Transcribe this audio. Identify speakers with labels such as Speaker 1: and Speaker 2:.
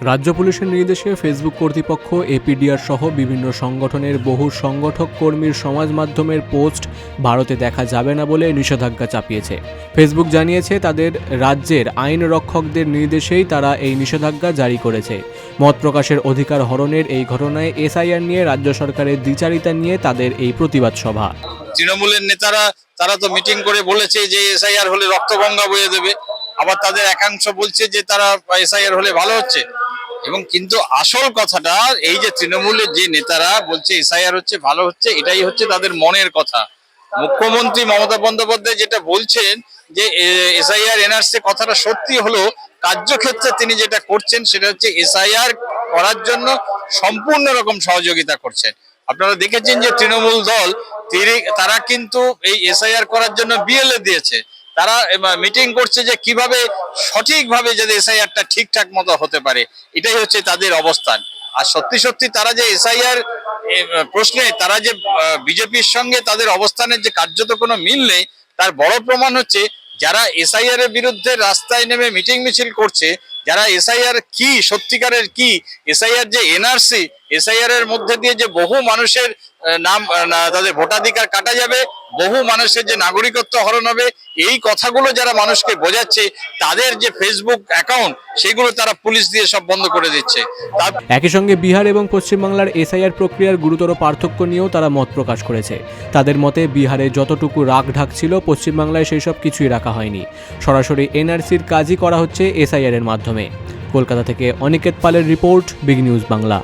Speaker 1: রাজ্য পুলিশের নির্দেশে ফেসবুক কর্তৃপক্ষ, এপিডিআর সহ বিভিন্ন সংগঠনের বহু সংগঠক কর্মীর সমাজ মাধ্যমের পোস্ট ভারতে দেখা যাবে না বলে নিষেধাজ্ঞা চাপিয়েছে। ফেসবুক জানিয়েছে, তাদের রাজ্যের আইন রক্ষকদের নির্দেশেই তারা এই নিষেধাজ্ঞা জারি করেছে। মত প্রকাশের অধিকার হরণের এই ঘটনায় এসআইআর নিয়ে রাজ্য সরকারের দ্বিচারিতা নিয়ে তাদের এই প্রতিবাদ সভা।
Speaker 2: তৃণমূলের নেতারা, তারা তো মিটিং করে বলেছে যে এসআইআর হলে রক্তগঙ্গা বয়ে দেবে। আবার তাদের একাংশ বলছে যে তারা এসআইআর হলে ভালো হচ্ছে। এবং কিন্তু আসল কথাটা, এই যে তৃণমূলের যে নেতারা বলছে, এসআইআর হচ্ছে, ভালো হচ্ছে, এটাই হচ্ছে তাদের মনের কথা। মুখ্যমন্ত্রী মমতা বন্দ্যোপাধ্যায় যেটা বলছেন যে এসআইআর, এনআরসি কথাটা সত্যি হলো, কার্যক্ষেত্রে তিনি যেটা করছেন, সেটা হচ্ছে এসআইআর করার জন্য সম্পূর্ণ রকম সহযোগিতা করছেন। আপনারা দেখেছেন যে তৃণমূল দল তারা কিন্তু এই এসআইআর করার জন্য বিএলএ দিয়েছে। তারা মিটিং করছে যে কীভাবে সঠিকভাবে যাতে এসআইআরটা ঠিকঠাক মতো হতে পারে। এটাই হচ্ছে তাদের অবস্থান। আর সত্যি সত্যি তারা যে এসআইআর প্রশ্নে তারা যে বিজেপির সঙ্গে তাদের অবস্থানের যে কার্যত কোনো মিল নেই, তার বড় প্রমাণ হচ্ছে যারা এসআইআর এর বিরুদ্ধে রাস্তায় নেমে মিটিং মিছিল করছে, যারা এসআইআর কি, সত্যিকারের কি এসআইআর যে এনআরসি এসআইআর এর মধ্যে দিয়ে যে বহু মানুষের নাম তাদের ভোটাধিকার কাটা যাবে, বহু মানুষের যে নাগরিকত্ব হরণ হবে, এই কথাগুলো যারা মানুষকে বোঝাচ্ছে, তাদের যে ফেসবুক অ্যাকাউন্ট সেগুলো তারা পুলিশ দিয়ে সব বন্ধ করে দিচ্ছে।
Speaker 1: একই সঙ্গে বিহার এবং পশ্চিমবাংলার এসআইআর প্রক্রিয়ার গুরুতর পার্থক্য নিয়েও তারা মত প্রকাশ করেছে। তাদের মতে, বিহারে যতটুকু রাগ ঢাক ছিল, পশ্চিমবাংলায় সেই সব কিছুই রাখা হয়নি। সরাসরি এনআরসির কাজই করা হচ্ছে এসআইআর এর মাধ্যমে। কলকাতা থেকে অনিকেত পালের রিপোর্ট বিগ নিউজ বাংলা।